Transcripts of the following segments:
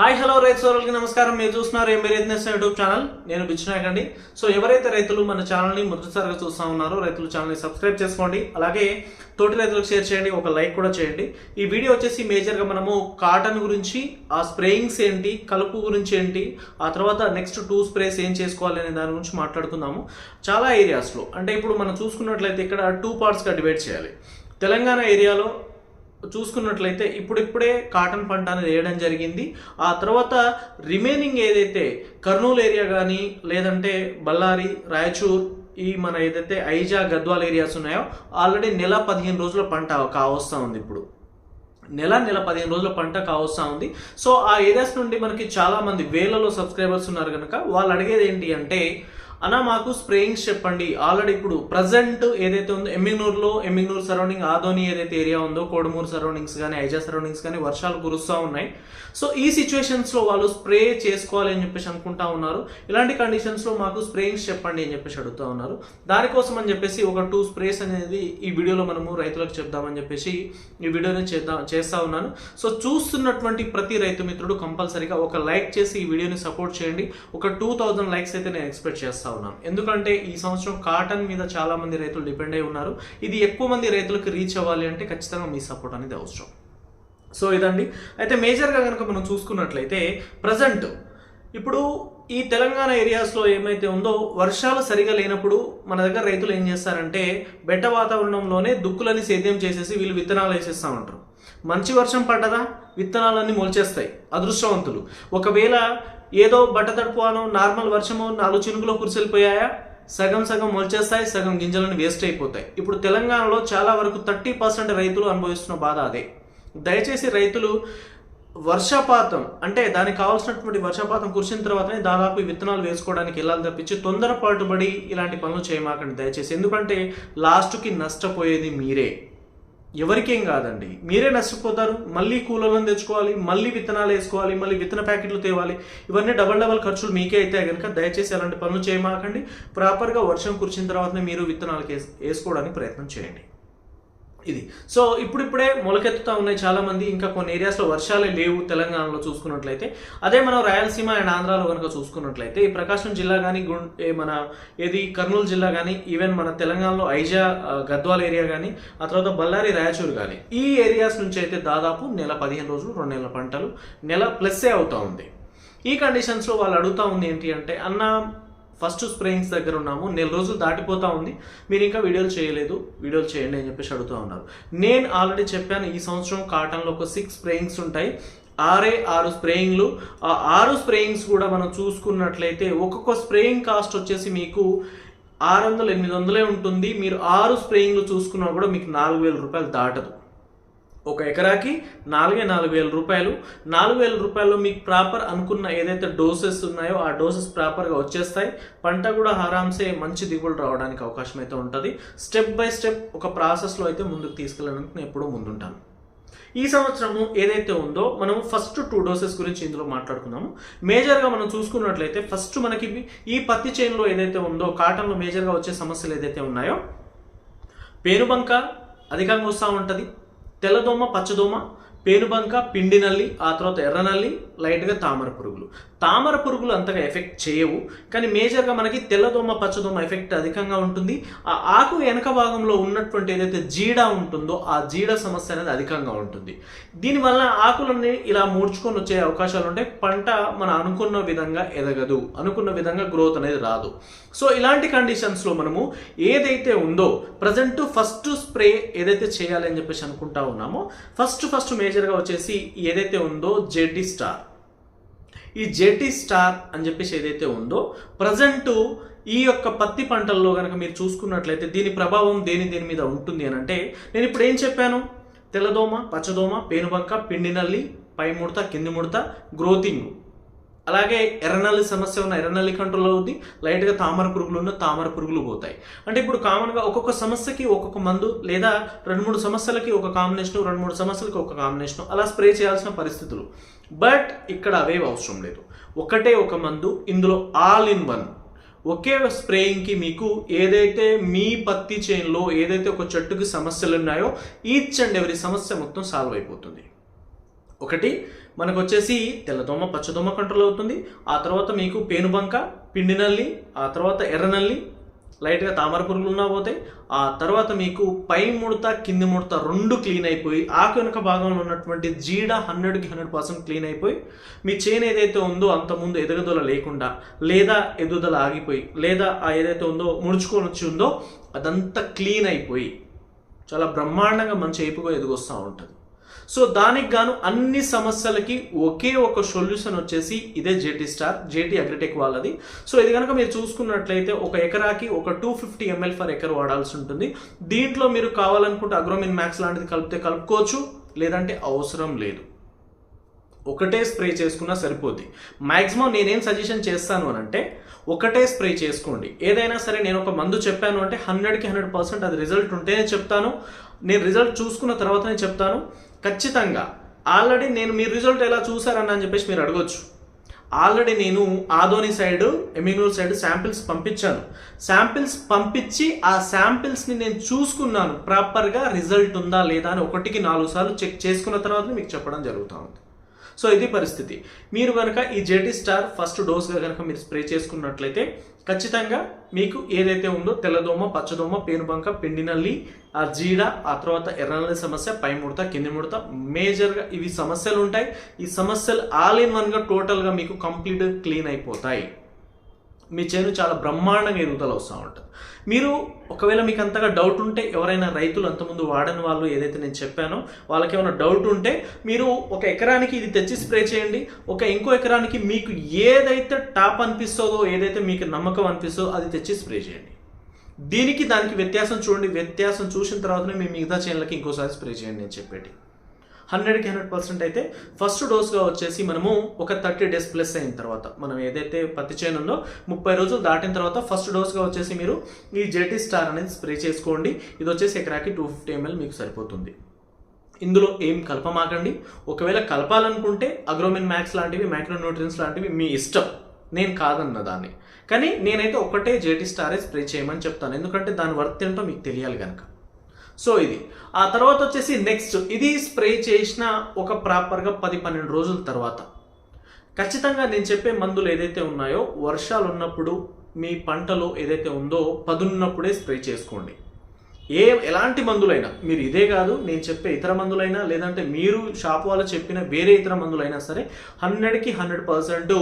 Hi hello రైతు సోదరులకి నమస్కారం. మీరు చూస్తున్నారు ఎంబీ రైతునెస్ యూట్యూబ్ ఛానల్. నేను బిచ్చినాకండి సో ఎవరైతే రైతులు మన ఛానల్ని మొదటిసారిగా చూస్తూ ఉన్నారో రైతులు ఛానల్ని సబ్స్క్రైబ్ చేసుకోండి. అలాగే తోటి రైతులకు షేర్ చేయండి ఒక లైక్ కూడా చేయండి. ఈ వీడియో వచ్చేసి మేజర్గా మనము కాటన్ గురించి ఆ స్ప్రేయింగ్స్ ఏంటి కలుపు గురించి ఏంటి ఆ తర్వాత నెక్స్ట్ టూ స్ప్రేస్ ఏం చేసుకోవాలి అనే దాని గురించి మాట్లాడుకుందాము. చాలా ఏరియాస్లో అంటే ఇప్పుడు మనం చూసుకున్నట్లయితే ఇక్కడ టూ పార్ట్స్గా డివైడ్ చేయాలి. తెలంగాణ ఏరియాలో చూసుకున్నట్లయితే ఇప్పుడిప్పుడే కాటన్ పంట అనేది వేయడం జరిగింది. ఆ తర్వాత రిమైనింగ్ ఏదైతే కర్నూలు ఏరియా కానీ లేదంటే బళ్ళారి రాయచూర్ ఈ మన ఏదైతే ఐజా గద్వాల్ ఏరియాస్ ఉన్నాయో ఆల్రెడీ నెల పదిహేను రోజుల పంట కావస్తూ ఉంది ఇప్పుడు. నెల నెల పదిహేను రోజుల పంట కావస్తూ ఉంది. సో ఆ ఏరియాస్ నుండి మనకి చాలామంది వేలలో సబ్స్క్రైబర్స్ ఉన్నారు కనుక వాళ్ళు అడిగేది ఏంటి అంటే అన్న మాకు స్ప్రేయింగ్స్ చెప్పండి ఆల్రెడీ ఇప్పుడు ప్రజెంట్ ఏదైతే ఉందో ఎమ్మిగ్నూరులో ఎమ్మిగ్నూరు సరౌండింగ్ ఆదోని ఏదైతే ఏరియా ఉందో కోడమూరు సరౌండింగ్స్ కానీ ఐజా సరౌండింగ్స్ కానీ వర్షాలు కురుస్తూ ఉన్నాయి. సో ఈ సిచ్యువేషన్స్లో వాళ్ళు స్ప్రే చేసుకోవాలి అని చెప్పేసి అనుకుంటా ఉన్నారు. ఇలాంటి కండిషన్స్లో మాకు స్ప్రేయింగ్స్ చెప్పండి అని చెప్పేసి అడుగుతూ ఉన్నారు. దానికోసం అని చెప్పేసి ఒక టూ స్ప్రేస్ అనేది ఈ వీడియోలో మనము రైతులకు చెప్దామని చెప్పేసి ఈ వీడియోని చేద్దాం చేస్తా ఉన్నాను. సో చూస్తున్నటువంటి ప్రతి రైతు మిత్రుడు కంపల్సరీగా ఒక లైక్ చేసి ఈ వీడియోని సపోర్ట్ చేయండి. ఒక టూ థౌజండ్ లైక్స్ అయితే నేను ఎక్స్పెక్ట్ చేస్తాను చేస్తూ ఉన్నాం ఎందుకంటే ఈ సంవత్సరం కాటన్ మీద చాలా మంది రైతులు డిపెండ్ అయి ఉన్నారు. ఇది ఎక్కువ మంది రైతులకు రీచ్ అవ్వాలి అంటే ఖచ్చితంగా మీ సపోర్ట్ అనేది అవసరం. సో ఇదండి. అయితే మేజర్గా కనుక మనం చూసుకున్నట్లయితే ప్రజెంట్ ఇప్పుడు ఈ తెలంగాణ ఏరియాస్లో ఏమైతే ఉందో వర్షాలు సరిగా లేనప్పుడు మన దగ్గర రైతులు ఏం చేస్తారంటే బెట్ట వాతావరణంలోనే దుక్కులని సేద్యం చేసేసి వీళ్ళు విత్తనాలు వేసేస్తూ ఉంటారు. మంచి వర్షం పడ్డదా? విత్తనాలన్నీ మొలిచేస్తాయి అదృష్టవంతులు. ఒకవేళ ఏదో బట్ట తడుపువానో నార్మల్ వర్షము నాలుగు చినుకులో కురిసిపోయాయా సగం సగం మొలిచేస్తాయి సగం గింజలను వేస్ట్ అయిపోతాయి. ఇప్పుడు తెలంగాణలో చాలా వరకు థర్టీ పర్సెంట్ రైతులు అనుభవిస్తున్న బాధ అదే. దయచేసి రైతులు వర్షపాతం అంటే దానికి కావాల్సినటువంటి వర్షపాతం కురిసిన తర్వాతనే దాదాపు విత్తనాలు వేసుకోవడానికి వెళ్ళాలి తప్పించి తొందర పాటుబడి ఇలాంటి పనులు చేయమాకండి దయచేసి. ఎందుకంటే లాస్ట్కి నష్టపోయేది మీరే. ఎవరికేం కాదండి. మీరే నష్టపోతారు మళ్ళీ కూలర్లను తెచ్చుకోవాలి మళ్ళీ విత్తనాలు వేసుకోవాలి మళ్ళీ విత్తన ప్యాకెట్లు తేవాలి. ఇవన్నీ డబల్ డబల్ ఖర్చులు మీకే అయితే కనుక దయచేసి అలాంటి పనులు చేయమాకండి. ప్రాపర్గా వర్షం కురిచిన తర్వాతనే మీరు విత్తనాలు వేసుకోవడానికి ప్రయత్నం చేయండి. ఇది. సో ఇప్పుడిప్పుడే మొలకెత్తుతా ఉన్నాయి చాలా మంది ఇంకా కొన్ని ఏరియాస్లో వర్షాలే లేవు తెలంగాణలో చూసుకున్నట్లయితే. అదే మనం రాయలసీమ అండ్ ఆంధ్రాలో కనుక చూసుకున్నట్లయితే ఈ ప్రకాశం జిల్లా కానీ గుం మన ఏది కర్నూలు జిల్లా కానీ ఈవెన్ మన తెలంగాణలో ఐజా గద్వాల్ ఏరియా కానీ ఆ తర్వాత బళ్ళారి రాయచూరు కానీ ఈ ఏరియాస్ నుంచి అయితే దాదాపు నెల పదిహేను రోజులు రెండు నెలల పంటలు నెల ప్లస్సే అవుతా ఉంది. ఈ కండిషన్స్లో వాళ్ళు అడుగుతా ఉంది ఏంటి అంటే అన్న ఫస్ట్ స్ప్రేయింగ్స్ దగ్గర ఉన్నాము. నెల రోజులు దాటిపోతా ఉంది. మీరు ఇంకా వీడియోలు చేయలేదు. వీడియోలు చేయండి అని చెప్పేసి అడుగుతూ ఉన్నారు. నేను ఆల్రెడీ చెప్పాను ఈ సంవత్సరం కాటన్లో ఒక సిక్స్ స్ప్రేయింగ్స్ ఉంటాయి. ఆరే ఆరు స్ప్రేయింగ్లు. ఆ ఆరు స్ప్రేయింగ్స్ కూడా మనం చూసుకున్నట్లయితే ఒక్కొక్క స్ప్రేయింగ్ కాస్ట్ వచ్చేసి మీకు ఆరు వందలు ఎనిమిది వందలే ఉంటుంది. మీరు ఆరు స్ప్రేయింగ్లు చూసుకున్నా కూడా మీకు నాలుగు వేల రూపాయలు దాటదు. ఒక ఎకరాకి నాలుగే నాలుగు వేల రూపాయలు. నాలుగు వేల రూపాయలు మీకు ప్రాపర్ అనుకున్న ఏదైతే డోసెస్ ఉన్నాయో ఆ డోసెస్ ప్రాపర్గా వచ్చేస్తాయి. పంట కూడా ఆరామ్సే మంచి దిగుబడి రావడానికి అవకాశం అయితే ఉంటుంది. స్టెప్ బై స్టెప్ ఒక ప్రాసెస్లో అయితే ముందుకు తీసుకెళ్ళడానికి నేను ఎప్పుడూ ముందుంటాను. ఈ సంవత్సరము ఏదైతే ఉందో మనం ఫస్ట్ టూ డోసెస్ గురించి ఇందులో మాట్లాడుకున్నాము మేజర్గా మనం చూసుకున్నట్లయితే ఫస్ట్ మనకి ఈ పత్తి చేనులో ఏదైతే ఉందో కాటన్లో మేజర్గా వచ్చే సమస్యలు ఏదైతే ఉన్నాయో పేనుబంక అధికంగా వస్తూ ఉంటుంది. తెల్లదోమ పచ్చదోమ పేనుబంక పిండి నల్లి ఆ తర్వాత ఎర్రనల్లి లైట్గా తామర పురుగులు. తామర పురుగులు అంతగా ఎఫెక్ట్ చేయవు కానీ మేజర్గా మనకి తెల్లదోమ పచ్చదోమ ఎఫెక్ట్ అధికంగా ఉంటుంది. ఆ ఆకు వెనక భాగంలో ఉన్నటువంటి ఏదైతే జీడ ఉంటుందో ఆ జీడ సమస్య అనేది అధికంగా ఉంటుంది. దీనివల్ల ఆకులన్నీ ఇలా మూడ్చుకొని వచ్చే అవకాశాలు ఉంటాయి పంట మన అనుకున్న విధంగా ఎదగదు అనుకున్న విధంగా గ్రోత్ అనేది రాదు. సో ఇలాంటి కండిషన్స్లో మనము ఏదైతే ఉందో ప్రజెంట్ ఫస్ట్ స్ప్రే ఏదైతే చేయాలి అని చెప్పేసి అనుకుంటా ఉన్నామో ఫస్ట్ ఫస్ట్ మేజర్గా వచ్చేసి ఏదైతే ఉందో జెడ్డి స్టార్. ఈ జెటీ స్టార్ అని చెప్పేసి ఏదైతే ఉందో ప్రజెంట్ ఈ యొక్క పత్తి పంటల్లో కనుక మీరు చూసుకున్నట్లయితే దీని ప్రభావం దేని దేని మీద ఉంటుంది అని అంటే నేను ఇప్పుడు ఏం చెప్పాను? తెల్లదోమ పచ్చదోమ పేనుబంక పిండి నల్లి పై ముడత కింది ముడత గ్రోతింగ్. అలాగే ఎర్రనల్లి సమస్య ఉన్న ఎర్రనల్లి కంట్రోల్ అవుద్ది లైట్గా తామర పురుగులు ఉన్న తామర పురుగులు పోతాయి. అంటే ఇప్పుడు కామన్గా ఒక్కొక్క సమస్యకి ఒక్కొక్క మందు లేదా రెండు మూడు సమస్యలకి ఒక కాంబినేషన్ రెండు మూడు సమస్యలకి ఒక కాంబినేషన్ అలా స్ప్రే చేయాల్సిన పరిస్థితులు. బట్ ఇక్కడ అవే అవసరం లేదు. ఒకటే ఒక మందు ఇందులో ఆల్ ఇన్ వన్. ఒకే స్ప్రేయింగ్కి మీకు ఏదైతే మీ పత్తి చేనులో ఏదైతే ఒక చెట్టుకి సమస్యలు ఉన్నాయో ఈచ్ అండ్ ఎవరి సమస్య మొత్తం సాల్వ్ అయిపోతుంది. ఒకటి మనకు వచ్చేసి తెల్లదోమ పచ్చదోమ కంట్రోల్ అవుతుంది. ఆ తర్వాత మీకు పేనుబంక పిండి నల్లి ఆ తర్వాత ఎర్ర నల్లి లైట్గా తామర పురుగులు ఉన్నా పోతాయి. ఆ తర్వాత మీకు పై ముడత కింది ముడత రెండు క్లీన్ అయిపోయి ఆకు వెనుక భాగంలో ఉన్నటువంటి జీడ హండ్రెడ్కి హండ్రెడ్ పర్సెంట్ క్లీన్ అయిపోయి మీ చేను ఏదైతే ఉందో అంత ముందు ఎదుగుదల లేకుండా లేదా ఎదుగుదల ఆగిపోయి లేదా ఆ ఏదైతే ఉందో ముడుచుకొని వచ్చి ఉందో అదంతా క్లీన్ అయిపోయి చాలా బ్రహ్మాండంగా మంచి ఏపుగా ఎదుగొస్తూ ఉంటుంది. సో దానికి గాను అన్ని సమస్యలకి ఒకే ఒక సొల్యూషన్ వచ్చేసి ఇదే జేటీ స్టార్ జేటీ అగ్రిటెక్ వాళ్ళది. సో ఇది కనుక మీరు చూసుకున్నట్లయితే ఒక ఎకరాకి ఒక two fifty ml for acre వాడాల్సి ఉంటుంది. దీంట్లో మీరు కావాలనుకుంటే అగ్రోమిన్ మ్యాక్స్ లాంటిది కలిపితే కలుపుకోవచ్చు లేదంటే అవసరం లేదు. ఒకటే స్ప్రే చేసుకున్నా సరిపోద్ది. మ్యాక్సిమం నేనేం సజెషన్ చేస్తాను అని అంటే ఒకటే స్ప్రే చేసుకోండి. ఏదైనా సరే నేను ఒక మందు చెప్పాను అంటే హండ్రెడ్కి హండ్రెడ్ పర్సెంట్ అది రిజల్ట్ ఉంటేనే చెప్తాను. నేను రిజల్ట్ చూసుకున్న తర్వాతనే చెప్తాను. ఖచ్చితంగా. ఆల్రెడీ నేను మీ రిజల్ట్ ఎలా చూసారని అని చెప్పేసి మీరు అడగొచ్చు. ఆల్రెడీ నేను Adoni side Eminur side samples పంపించాను. శాంపిల్స్ పంపించి ఆ శాంపిల్స్ని నేను చూసుకున్నాను. ప్రాపర్గా రిజల్ట్ ఉందా లేదా అని ఒకటికి నాలుగు సార్లు చెక్ చేసుకున్న తర్వాత మీకు చెప్పడం జరుగుతూ ఉంది. సో ఇది పరిస్థితి. మీరు కనుక ఈ జేటీ స్టార్ ఫస్ట్ డోస్గా కనుక మీరు స్ప్రే చేసుకున్నట్లయితే ఖచ్చితంగా మీకు ఏదైతే ఉందో తెల్లదోమ పచ్చదోమ పేనుబంక పిండి నల్లి ఆ జీడ ఆ తర్వాత ఎర్రనల్లి సమస్య పై ముడత కింది ముడత మేజర్గా ఇవి సమస్యలు ఉంటాయి. ఈ సమస్యలు ఆల్ ఇన్ వన్గా టోటల్గా మీకు కంప్లీట్ క్లీన్ అయిపోతాయి. మీ చేను చాలా బ్రహ్మాండంగా ఎదుగుదల వస్తూ ఉంటుంది. మీరు ఒకవేళ మీకు అంతగా డౌట్ ఉంటే ఎవరైనా రైతులు అంతకుముందు వాడని వాళ్ళు ఏదైతే నేను చెప్పానో వాళ్ళకి ఏమైనా డౌట్ ఉంటే మీరు ఒక ఎకరానికి ఇది తెచ్చి స్ప్రే చేయండి. ఒక ఇంకో ఎకరానికి మీకు ఏదైతే టాప్ అనిపిస్తుందో ఏదైతే మీకు నమ్మకం అనిపిస్తుందో అది తెచ్చి స్ప్రే చేయండి. దీనికి దానికి వ్యత్యాసం చూడండి. వ్యత్యాసం చూసిన తర్వాతనే మీ మిగతా చేనులకి ఇంకోసారి స్ప్రే చేయండి నేను చెప్పేటి. హండ్రెడ్కి హండ్రెడ్ పర్సెంట్ అయితే ఫస్ట్ డోస్గా వచ్చేసి మనము ఒక థర్టీ డేస్ ప్లస్ అయిన తర్వాత మనం ఏదైతే పత్తి చేను ఉందో ముప్పై రోజులు దాటిన తర్వాత ఫస్ట్ డోస్గా వచ్చేసి మీరు ఈ జెటీ స్టార్ అనేది స్ప్రే చేసుకోండి. ఇది వచ్చేసి ఎకరాకి టూ ఫిఫ్టీ ఎంఎల్ మీకు సరిపోతుంది. ఇందులో ఏం కలపమాకండి? ఒకవేళ కలపాలనుకుంటే అగ్రోమిన్ మ్యాక్స్ లాంటివి మైక్రోన్యూట్రియన్స్ లాంటివి మీ ఇష్టం. నేను కాదన్న దాన్ని. కానీ నేనైతే ఒకటే జేటీ స్టారే స్ప్రే చేయమని చెప్తాను. ఎందుకంటే దాని వర్త్ ఏంటో మీకు తెలియాలి కనుక సో ఇది. ఆ తర్వాత వచ్చేసి నెక్స్ట్ ఇది స్ప్రే చేసిన ఒక ప్రాపర్గా పది పన్నెండు రోజుల తర్వాత. ఖచ్చితంగా నేను చెప్పే మందులు ఏదైతే ఉన్నాయో వర్షాలు ఉన్నప్పుడు మీ పంటలో ఏదైతే ఉందో పదున్నప్పుడే స్ప్రే చేసుకోండి. ఏ ఎలాంటి మందులైనా మీరు ఇదే కాదు నేను చెప్పే ఇతర మందులైనా లేదంటే మీరు షాప్ వాళ్ళు చెప్పిన వేరే ఇతర మందులైనా సరే హండ్రెడ్కి హండ్రెడ్ పర్సెంట్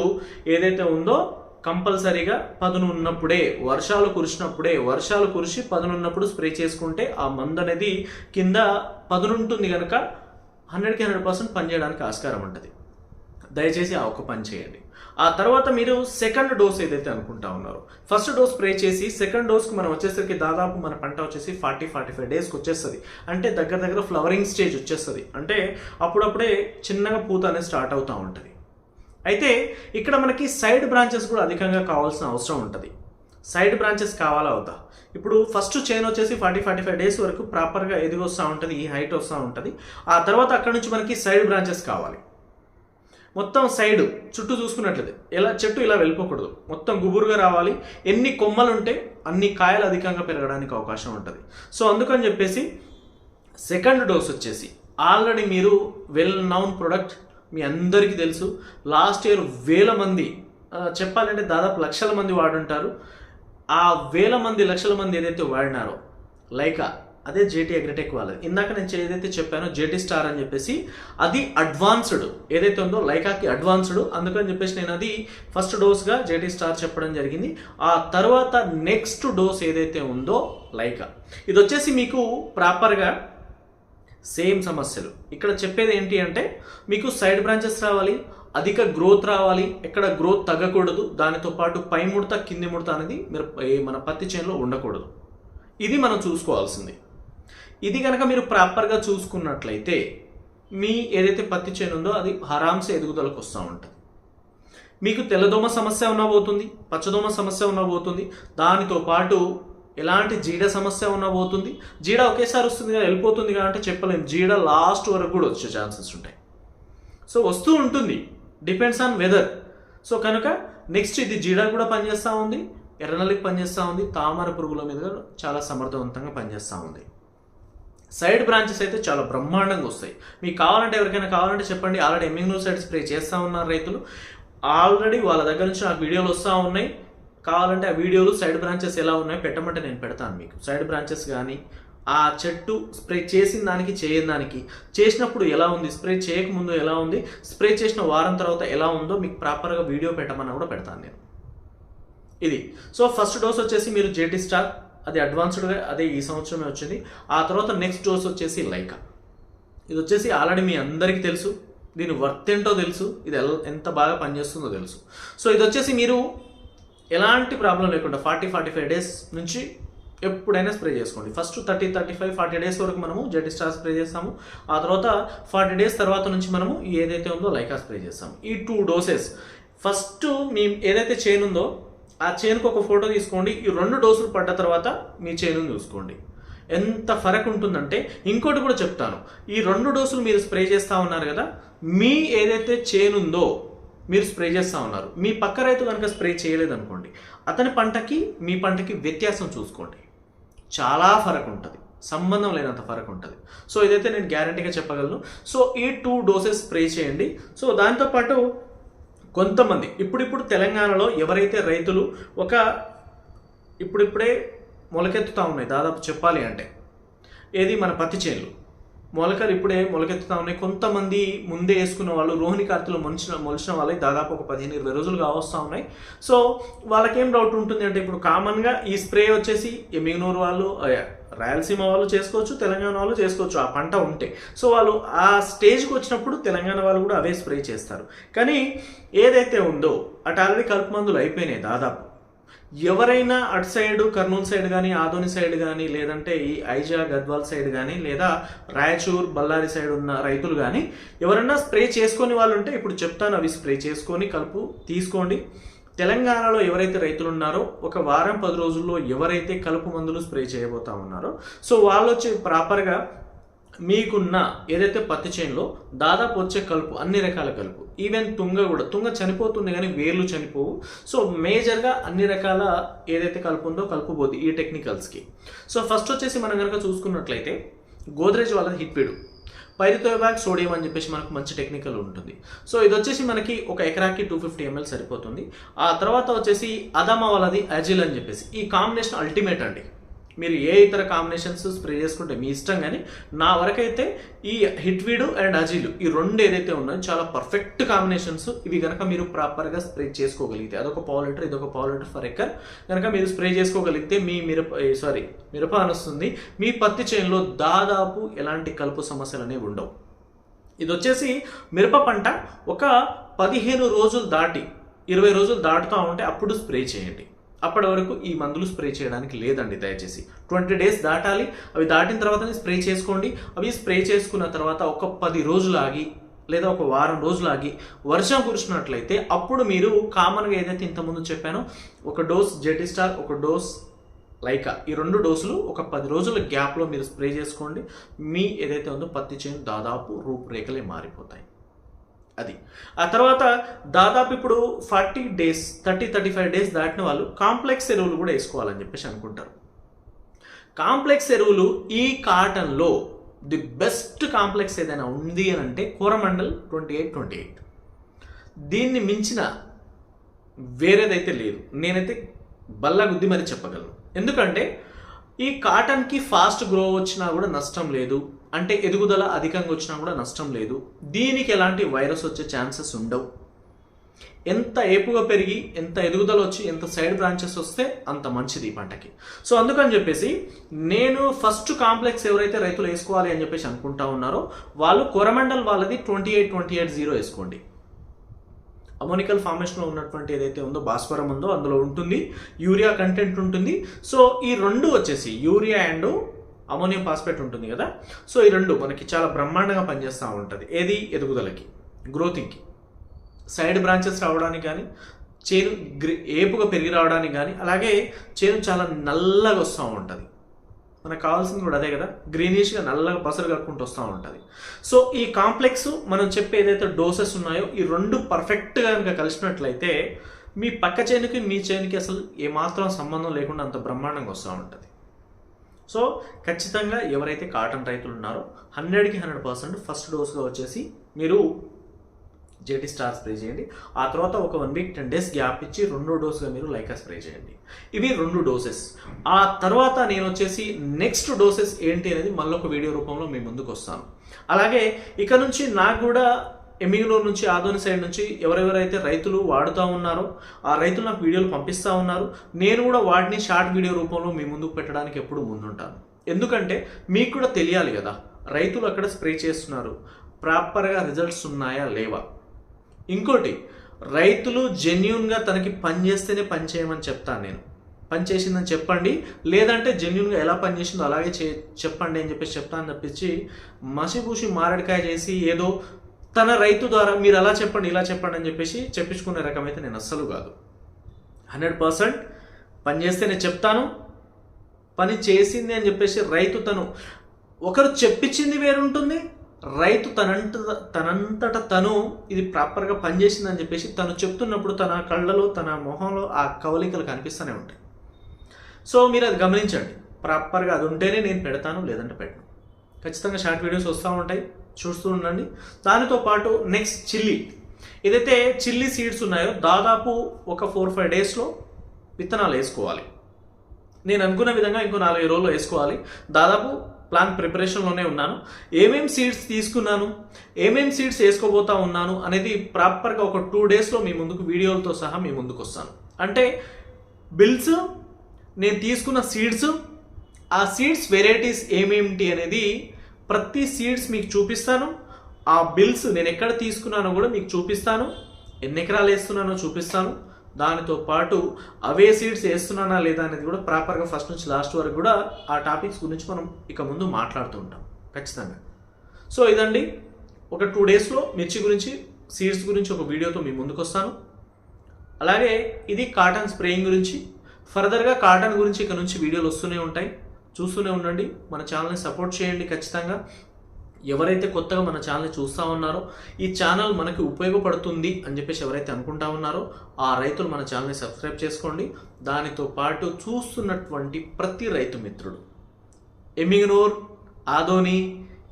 ఏదైతే ఉందో కంపల్సరీగా పదును ఉన్నప్పుడే వర్షాలు కురిసినప్పుడే వర్షాలు కురిసి పదునున్నప్పుడు స్ప్రే చేసుకుంటే ఆ మందు అనేది కింద పదునుంటుంది కనుక హండ్రెడ్కి హండ్రెడ్ పర్సెంట్ పనిచేయడానికి ఆస్కారం ఉంటుంది. దయచేసి ఆ ఒక్క పని చేయండి. ఆ తర్వాత మీరు సెకండ్ డోస్ ఏదైతే అనుకుంటా ఉన్నారో ఫస్ట్ డోస్ స్ప్రే చేసి సెకండ్ డోస్కి మనం వచ్చేసరికి దాదాపు మన పంట వచ్చేసి ఫార్టీ ఫార్టీ ఫైవ్ డేస్కి వచ్చేస్తుంది. అంటే దగ్గర దగ్గర ఫ్లవరింగ్ స్టేజ్ వచ్చేస్తుంది. అంటే అప్పుడప్పుడే చిన్నగా పూత అనేది స్టార్ట్ అవుతూ ఉంటుంది. అయితే ఇక్కడ మనకి సైడ్ బ్రాంచెస్ కూడా అధికంగా కావాల్సిన అవసరం ఉంటుంది. సైడ్ బ్రాంచెస్ కావాలా అవుతా ఇప్పుడు ఫస్ట్ చైన్ వచ్చేసి ఫార్టీ ఫార్టీ ఫైవ్ డేస్ వరకు ప్రాపర్గా ఎదిగి వస్తూ ఉంటుంది ఈ హైట్ వస్తూ ఉంటుంది. ఆ తర్వాత అక్కడ నుంచి మనకి సైడ్ బ్రాంచెస్ కావాలి. మొత్తం సైడ్ చుట్టూ చూసుకున్నట్లయితే ఎలా చెట్టు ఇలా వెళ్ళిపోకూడదు. మొత్తం గుబురుగా రావాలి. ఎన్ని కొమ్మలు ఉంటే అన్ని కాయలు అధికంగా పెరగడానికి అవకాశం ఉంటుంది. సో అందుకని చెప్పేసి సెకండ్ డోస్ వచ్చేసి ఆల్రెడీ మీరు వెల్ నౌన్ ప్రొడక్ట్ మీ అందరికీ తెలుసు. లాస్ట్ ఇయర్ వేల మంది చెప్పాలంటే దాదాపు లక్షల మంది వాడుంటారు. ఆ వేల మంది లక్షల మంది ఏదైతే వాడినారో లైకా అదే జేటీ అగ్రిటెక్ వాళ్ళది. ఇందాక నేను ఏదైతే చెప్పానో జేటీ స్టార్ అని చెప్పేసి అది అడ్వాన్స్డ్ ఏదైతే ఉందో లైకాకి అడ్వాన్స్డ్ అందుకని చెప్పేసి నేను అది ఫస్ట్ డోస్గా జేటీ స్టార్ చెప్పడం జరిగింది. ఆ తర్వాత నెక్స్ట్ డోస్ ఏదైతే ఉందో లైకా. ఇది వచ్చేసి మీకు ప్రాపర్గా సేమ్ సమస్యలు. ఇక్కడ చెప్పేది ఏంటి అంటే మీకు సైడ్ బ్రాంచెస్ రావాలి అధిక గ్రోత్ రావాలి ఎక్కడ గ్రోత్ తగ్గకూడదు దానితో పాటు పై ముడత కింది ముడత అనేది మీరు ఏ- మన పత్తి చేనులో ఉండకూడదు. ఇది మనం చూసుకోవాల్సింది. ఇది కనుక మీరు ప్రాపర్గా చూసుకున్నట్లయితే మీ ఏదైతే పత్తి చేను ఉందో అది హరాంసే ఎదుగుదలకు వస్తూ ఉంటుంది. మీకు తెల్లదోమ సమస్య ఉన్నబోతుంది పచ్చదోమ సమస్య ఉన్నబోతుంది దానితో పాటు ఎలాంటి జీడ సమస్య ఉన్నా పోతుంది. జీడ ఒకేసారి వస్తుంది కదా వెళ్ళిపోతుంది కదా అంటే చెప్పలేము జీడ లాస్ట్ వరకు కూడా వచ్చే ఛాన్సెస్ ఉంటాయి. సో వస్తూ ఉంటుంది. డిపెండ్స్ ఆన్ వెదర్ సో కనుక నెక్స్ట్ ఇది జీడ కూడా పనిచేస్తూ ఉంది. ఎర్రనల్లికి పనిచేస్తూ ఉంది. తామర పురుగుల మీద చాలా సమర్థవంతంగా పనిచేస్తూ ఉంది. సైడ్ బ్రాంచెస్ అయితే చాలా బ్రహ్మాండంగా వస్తాయి. మీకు కావాలంటే ఎవరికైనా కావాలంటే చెప్పండి. ఆల్రెడీ ఎమ్మింగ్నూ సైడ్ స్ప్రే చేస్తూ ఉన్నారు రైతులు. ఆల్రెడీ వాళ్ళ దగ్గర నుంచి నాకు వీడియోలు వస్తూ ఉన్నాయి. కావాలంటే ఆ వీడియోలు సైడ్ బ్రాంచెస్ ఎలా ఉన్నాయో పెట్టమంటే నేను పెడతాను మీకు. సైడ్ బ్రాంచెస్ కానీ ఆ చెట్టు స్ప్రే చేసిన దానికి చేయని దానికి. చేసినప్పుడు ఎలా ఉంది? స్ప్రే చేయకముందు ఎలా ఉంది? స్ప్రే చేసిన వారం తర్వాత ఎలా ఉందో మీకు ప్రాపర్గా వీడియో పెట్టమని కూడా పెడతాను నేను. ఇది. సో ఫస్ట్ డోస్ వచ్చేసి మీరు జేటీ స్టార్ అది అడ్వాన్స్డ్గా అదే ఈ సంవత్సరమే వచ్చింది. ఆ తర్వాత నెక్స్ట్ డోస్ వచ్చేసి లైకా. ఇది వచ్చేసి ఆల్రెడీ మీ అందరికీ తెలుసు. దీని వర్త్ ఏంటో తెలుసు. ఇది ఎల్- ఎంత బాగా పనిచేస్తుందో తెలుసు. సో ఇది వచ్చేసి మీరు ఎలాంటి ప్రాబ్లం లేకుండా ఫార్టీ ఫార్టీ ఫైవ్ డేస్ నుంచి ఎప్పుడైనా స్ప్రే చేసుకోండి. First thirty thirty five forty days వరకు మనము జెడ్ స్టార్ స్ప్రే చేస్తాము. ఆ తర్వాత ఫార్టీ డేస్ తర్వాత నుంచి మనము ఏదైతే ఉందో లైకా స్ప్రే చేస్తాము. ఈ టూ డోసెస్. ఫస్ట్ మీ ఏదైతే చైన్ ఉందో ఆ చైన్కి ఒక ఫోటో తీసుకోండి. ఈ రెండు డోసులు పడ్డ తర్వాత మీ చైన్ చూసుకోండి. ఎంత ఫరక్ ఉంటుందంటే ఇంకోటి కూడా చెప్తాను. ఈ రెండు డోసులు మీరు స్ప్రే చేస్తూ ఉన్నారు కదా మీ ఏదైతే చైన్ ఉందో మీరు స్ప్రే చేస్తూ ఉన్నారు. మీ పక్క రైతు కనుక స్ప్రే చేయలేదనుకోండి అతని పంటకి మీ పంటకి వ్యత్యాసం చూసుకోండి. చాలా ఫరక్ ఉంటుంది. సంబంధం లేనంత ఫరక్ ఉంటుంది. సో ఇదైతే నేను గ్యారంటీగా చెప్పగలను. సో ఈ టూ డోసెస్ స్ప్రే చేయండి. సో దాంతోపాటు కొంతమంది ఇప్పుడిప్పుడు తెలంగాణలో ఎవరైతే రైతులు ఒక ఇప్పుడిప్పుడే మొలకెత్తుతా ఉన్నాయి దాదాపు చెప్పాలి అంటే ఏది మన పత్తి చేనులు. మొలకలు ఇప్పుడే మొలకెత్తుతా ఉన్నాయి. కొంతమంది ముందే వేసుకున్న వాళ్ళు రోహిణి కార్తలు మొలిచిన మొలిచిన వాళ్ళకి దాదాపు ఒక పదిహేను ఇరవై రోజులుగా వస్తూ ఉన్నాయి. సో వాళ్ళకేం డౌట్ ఉంటుంది అంటే ఇప్పుడు కామన్గా ఈ స్ప్రే వచ్చేసి ఎమిగ్నూరు వాళ్ళు రాయలసీమ వాళ్ళు చేసుకోవచ్చు తెలంగాణ వాళ్ళు చేసుకోవచ్చు ఆ పంట ఉంటే. సో వాళ్ళు ఆ స్టేజ్కి వచ్చినప్పుడు తెలంగాణ వాళ్ళు కూడా అవే స్ప్రే చేస్తారు. కానీ ఏదైతే ఉందో అటు ఆల్రెడీ కలుపు మందులు అయిపోయినాయి దాదాపు. ఎవరైనా అటు సైడ్ కర్నూలు సైడ్ కానీ ఆదోని సైడ్ కానీ లేదంటే ఈ ఐజా గద్వాల్ సైడ్ కానీ లేదా రాయచూర్ బళ్ళారి సైడ్ ఉన్న రైతులు కానీ ఎవరైనా స్ప్రే చేసుకొని వాళ్ళు ఉంటే ఇప్పుడు చెప్తాను అవి స్ప్రే చేసుకొని కలుపు తీసుకోండి. తెలంగాణలో ఎవరైతే రైతులు ఉన్నారో ఒక వారం పది రోజుల్లో ఎవరైతే కలుపు మందులు స్ప్రే చేయబోతా ఉన్నారో సో వాళ్ళు వచ్చి ప్రాపర్గా మీకున్న ఏదైతే పత్తి చేనులో దాదాపు వచ్చే కలుపు అన్ని రకాల కలుపు ఈవెన్ తుంగ కూడా తుంగ చనిపోతుంది కానీ వేర్లు చనిపోవు. సో మేజర్గా అన్ని రకాల ఏదైతే కలుపు ఉందో కలుపు పోద్ది ఈ టెక్నికల్స్కి సో ఫస్ట్ వచ్చేసి మనం కనుక చూసుకున్నట్లయితే గోద్రేజ్ వాళ్ళది హిట్పిడు పైరితోబాక్ సోడియం అని చెప్పేసి మనకు మంచి టెక్నికల్ ఉంటుంది. సో ఇది వచ్చేసి మనకి ఒక ఎకరాకి టూ ఫిఫ్టీ ఎంఎల్ సరిపోతుంది. ఆ తర్వాత వచ్చేసి అదమ వాళ్ళది అజిల్ అని చెప్పేసి ఈ కాంబినేషన్ అల్టిమేట్ అండి. మీరు ఏ ఇతర కాంబినేషన్స్ స్ప్రే చేసుకుంటే మీ ఇష్టం కానీ నా వరకైతే ఈ హిట్వీడు అండ్ అజీలు ఈ రెండు ఏదైతే ఉన్నాయో చాలా పర్ఫెక్ట్ కాంబినేషన్స్ ఇవి కనుక మీరు ప్రాపర్గా స్ప్రే చేసుకోగలిగితే. అదొక పావు లీటర్ ఇదొక పావు లీటర్ ఫర్ ఎక్కర్ కనుక మీరు స్ప్రే చేసుకోగలిగితే మీ మిరప సారీ మిరప అనొస్తుంది మీ పత్తి చేనులో దాదాపు ఎలాంటి కలుపు సమస్యలు అనేవి ఉండవు. ఇది వచ్చేసి మిరప పంట ఒక పదిహేను రోజులు దాటి ఇరవై రోజులు దాటుతూ ఉంటే అప్పుడు స్ప్రే చేయండి. అప్పటి వరకు ఈ మందులు స్ప్రే చేయడానికి లేదండి దయచేసి. ట్వంటీ డేస్ దాటాలి అవి దాటిన తర్వాతనే స్ప్రే చేసుకోండి. అవి స్ప్రే చేసుకున్న తర్వాత ఒక పది రోజులు ఆగి లేదా ఒక వారం రోజులు ఆగి వర్షం కురిసినట్లయితే అప్పుడు మీరు కామన్గా ఏదైతే ఇంతకుముందు చెప్పానో ఒక డోస్ జెటిస్టార్ ఒక డోస్ లైకా ఈ రెండు డోసులు ఒక పది రోజుల గ్యాప్లో మీరు స్ప్రే చేసుకోండి. మీ ఏదైతే ఉందో పత్తి చేను దాదాపు రూపురేఖలే మారిపోతాయి. అది. ఆ తర్వాత దాదాపు ఇప్పుడు forty days thirty thirty five days దాటిన వాళ్ళు కాంప్లెక్స్ ఎరువులు కూడా వేసుకోవాలని చెప్పేసి అనుకుంటారు. కాంప్లెక్స్ ఎరువులు ఈ కాటన్లో ది బెస్ట్ కాంప్లెక్స్ ఏదైనా ఉంది అని అంటే Coromandel twenty eight twenty eight. దీన్ని మించిన వేరేదైతే లేదు. నేనైతే బల్ల గుద్ది మరి చెప్పగలను. ఎందుకంటే ఈ కాటన్కి ఫాస్ట్ గ్రో వచ్చినా కూడా నష్టం లేదు. అంటే ఎదుగుదల అధికంగా వచ్చినా కూడా నష్టం లేదు. దీనికి ఎలాంటి వైరస్ వచ్చే ఛాన్సెస్ ఉండవు. ఎంత ఏపుగా పెరిగి ఎంత ఎదుగుదల వచ్చి ఎంత సైడ్ బ్రాంచెస్ వస్తే అంత మంచిది పంటకి. సో అందుకని చెప్పేసి నేను ఫస్ట్ కాంప్లెక్స్ ఎవరైతే రైతులు వేసుకోవాలి అని చెప్పేసి అనుకుంటా ఉన్నారో వాళ్ళు కొరమండల్ వాళ్ళది twenty eight twenty eight zero వేసుకోండి. అమోనికల్ ఫార్మేషన్లో ఉన్నటువంటి ఏదైతే ఉందో భాస్వరం ఉందో అందులో ఉంటుంది యూరియా కంటెంట్ ఉంటుంది. సో ఈ రెండు వచ్చేసి యూరియా అండ్ అమోనియం ఫాస్ఫేట్ ఉంటుంది కదా? సో ఈ రెండు మనకి చాలా బ్రహ్మాండంగా పనిచేస్తూ ఉంటుంది. ఏది? ఎదుగుదలకి గ్రోతింగ్కి. సైడ్ బ్రాంచెస్ రావడానికి కానీ చేను గ్రి ఏపుగా పెరిగి రావడానికి కానీ అలాగే చేను చాలా నల్లగా వస్తూ ఉంటుంది. మనకు కావాల్సింది కూడా అదే కదా? గ్రీనిష్గా నల్లగా పసరు కట్టుకుంటూ వస్తూ ఉంటుంది. సో ఈ కాంప్లెక్స్ మనం చెప్పే ఏదైతే డోసెస్ ఉన్నాయో ఈ రెండు పర్ఫెక్ట్గా కనుక కలిసినట్లయితే మీ పక్క చేనుకి మీ చేనుకి అసలు ఏమాత్రం సంబంధం లేకుండా అంత బ్రహ్మాండంగా వస్తూ ఉంటుంది. సో ఖచ్చితంగా ఎవరైతే కాటన్ రైతులు ఉన్నారో హండ్రెడ్కి హండ్రెడ్ పర్సెంట్ ఫస్ట్ డోస్గా వచ్చేసి మీరు జేటీ స్టార్ స్ప్రే చేయండి. ఆ తర్వాత ఒక one week ten days gap ఇచ్చి రెండో డోస్గా మీరు లైకా స్ప్రే చేయండి. ఇవి రెండు డోసెస్. ఆ తర్వాత నేను వచ్చేసి నెక్స్ట్ డోసెస్ ఏంటి అనేది మళ్ళీ ఒక వీడియో రూపంలో మీ ముందుకు వస్తాను అలాగే ఇక నుంచి నాకు కూడా ఎమ్మిగనూరు నుంచి ఆదోని సైడ్ నుంచి ఎవరెవరైతే రైతులు వాడుతూ ఉన్నారో ఆ రైతులు నాకు వీడియోలు పంపిస్తూ ఉన్నారు. నేను కూడా వాటిని షార్ట్ వీడియో రూపంలో మీ ముందుకు పెట్టడానికి ఎప్పుడు ముందుంటాను. ఎందుకంటే మీకు కూడా తెలియాలి కదా రైతులు అక్కడ స్ప్రే చేస్తున్నారు. ప్రాపర్గా రిజల్ట్స్ ఉన్నాయా లేవా? ఇంకోటి రైతులు జెన్యున్గా తనకి పని చేస్తేనే పని చేయమని చెప్తాను నేను. పని చేసిందని చెప్పండి లేదంటే జెన్యున్గా ఎలా పని చేసిందో అలాగే చే చెప్పండి అని చెప్పేసి చెప్తాను తప్పించి మసిపూసి మారడికాయ చేసి ఏదో తన రైతు ద్వారా మీరు అలా చెప్పండి ఇలా చెప్పండి అని చెప్పేసి చెప్పించుకునే రకమైతే నేను అస్సలు కాదు. హండ్రెడ్ పర్సెంట్ పని చేస్తే నేను చెప్తాను. పని చేసింది అని చెప్పేసి రైతు తను ఒకరు చెప్పించింది వేరుంటుంది రైతు తనంట తనంతట తను ఇది ప్రాపర్గా పనిచేసిందని చెప్పేసి తను చెప్తున్నప్పుడు తన కళ్ళలో తన మొహంలో ఆ కవలికలు కనిపిస్తూనే ఉంటాయి. సో మీరు అది గమనించండి. ప్రాపర్గా అది ఉంటేనే నేను పెడతాను లేదంటే పెట్టను. ఖచ్చితంగా షార్ట్ వీడియోస్ వస్తూ ఉంటాయి. చూస్తూ ఉండండి. దానితో పాటు నెక్స్ట్ చిల్లీ. ఏదైతే చిల్లీ సీడ్స్ ఉన్నాయో దాదాపు ఒక ఫోర్ ఫైవ్ డేస్లో విత్తనాలు వేసుకోవాలి. నేను అనుకున్న విధంగా ఇంకో నాలుగైదు రోజులు వేసుకోవాలి. దాదాపు ప్లాన్ ప్రిపరేషన్లోనే ఉన్నాను. ఏమేం సీడ్స్ తీసుకున్నాను ఏమేం సీడ్స్ వేసుకోబోతా ఉన్నాను అనేది ప్రాపర్గా ఒక టూ డేస్లో మీ ముందుకు వీడియోలతో సహా మీ ముందుకు వస్తాను. అంటే బిల్స్ నేను తీసుకున్న సీడ్స్ ఆ సీడ్స్ వెరైటీస్ ఏమేమిటి అనేది ప్రతి సీడ్స్ మీకు చూపిస్తాను. ఆ బిల్స్ నేను ఎక్కడ తీసుకున్నానో కూడా మీకు చూపిస్తాను. ఎన్ని ఎకరాలు వేస్తున్నానో చూపిస్తాను. దానితో పాటు అవే సీడ్స్ వేస్తున్నానా లేదా అనేది కూడా ప్రాపర్గా ఫస్ట్ నుంచి లాస్ట్ వరకు కూడా ఆ టాపిక్స్ గురించి మనం ఇక ముందు మాట్లాడుతూ ఉంటాం. ఖచ్చితంగా. సో ఇదండి. ఒక టూ డేస్లో మిర్చి గురించి సీడ్స్ గురించి ఒక వీడియోతో మీ ముందుకు వస్తాను. అలాగే ఇది కాటన్ స్ప్రేయింగ్ గురించి. ఫర్దర్గా కాటన్ గురించి ఇక నుంచి వీడియోలు వస్తూనే ఉంటాయి. చూస్తూనే ఉండండి. మన ఛానల్ని సపోర్ట్ చేయండి ఖచ్చితంగా. ఎవరైతే కొత్తగా మన ఛానల్ని చూస్తూ ఉన్నారో ఈ ఛానల్ మనకి ఉపయోగపడుతుంది అని చెప్పేసి ఎవరైతే అనుకుంటా ఉన్నారో ఆ రైతులు మన ఛానల్ని సబ్స్క్రైబ్ చేసుకోండి. దానితో పాటు చూస్తున్నటువంటి ప్రతి రైతు మిత్రుడు. ఎమిగనూర్ ఆదోని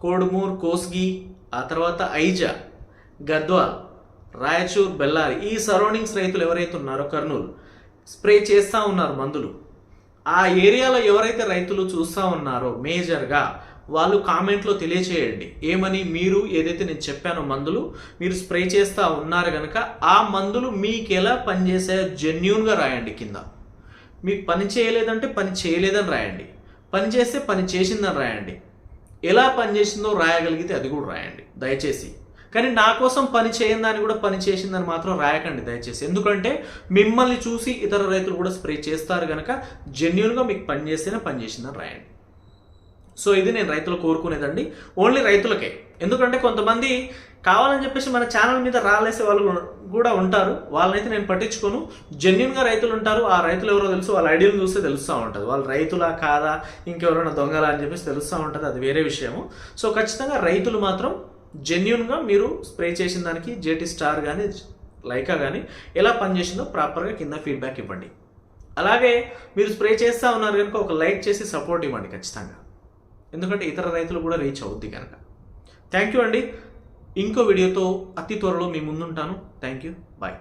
కోడుమూర్ కోస్గి ఆ తర్వాత ఐజా గద్వా రాయచూర్ బెల్లారి ఈ సరౌండింగ్స్ రైతులు ఎవరైతే ఉన్నారో కర్నూలు స్ప్రే చేస్తూ ఉన్నారు మందులు. ఆ ఏరియాలో ఎవరైతే రైతులు చూస్తూ ఉన్నారో మేజర్గా వాళ్ళు కామెంట్లో తెలియచేయండి. ఏమని? మీరు ఏదైతే నేను చెప్పానో మందులు మీరు స్ప్రే చేస్తూ ఉన్నారు కనుక ఆ మందులు మీకు ఎలా పనిచేసాయో జెన్యున్గా రాయండి కింద. మీకు పని చేయలేదంటే పని చేయలేదని రాయండి. పని చేస్తే పని చేసిందని రాయండి. ఎలా పని చేసిందో రాయగలిగితే అది కూడా రాయండి. దయచేసి. కానీ నా కోసం పని చేయందని కూడా పని చేసిందని మాత్రం రాయకండి దయచేసి. ఎందుకంటే మిమ్మల్ని చూసి ఇతర రైతులు కూడా స్ప్రే చేస్తారు కనుక జెన్యున్గా మీకు పని చేస్తేనే పని చేసిందని రాయండి. సో ఇది నేను రైతులు కోరుకునేదండి. ఓన్లీ రైతులకే. ఎందుకంటే కొంతమంది కావాలని చెప్పేసి మన ఛానల్ మీద రాలేసే వాళ్ళు కూడా ఉంటారు. వాళ్ళనైతే నేను పట్టించుకోను. జెన్యున్గా రైతులు ఉంటారు. ఆ రైతులు ఎవరో తెలుసు వాళ్ళ ఐడియాలు చూస్తే తెలుస్తూ ఉంటుంది. వాళ్ళు రైతులా కాదా ఇంకెవరైనా దొంగలా అని చెప్పేసి తెలుస్తూ ఉంటుంది. అది వేరే విషయము. సో ఖచ్చితంగా రైతులు మాత్రం జెన్యున్గా మీరు స్ప్రే చేసిన దానికి జేటీ స్టార్ కానీ లైకా కానీ ఎలా పనిచేసిందో ప్రాపర్గా కింద ఫీడ్బ్యాక్ ఇవ్వండి. అలాగే మీరు స్ప్రే చేస్తూ ఉన్నారు కనుక ఒక లైక్ చేసి సపోర్ట్ ఇవ్వండి ఖచ్చితంగా. ఎందుకంటే ఇతర రైతులు కూడా రీచ్ అవుద్ది కనుక. థ్యాంక్ యూ అండి. ఇంకో వీడియోతో అతి త్వరలో మీ ముందుంటాను. Thank you bye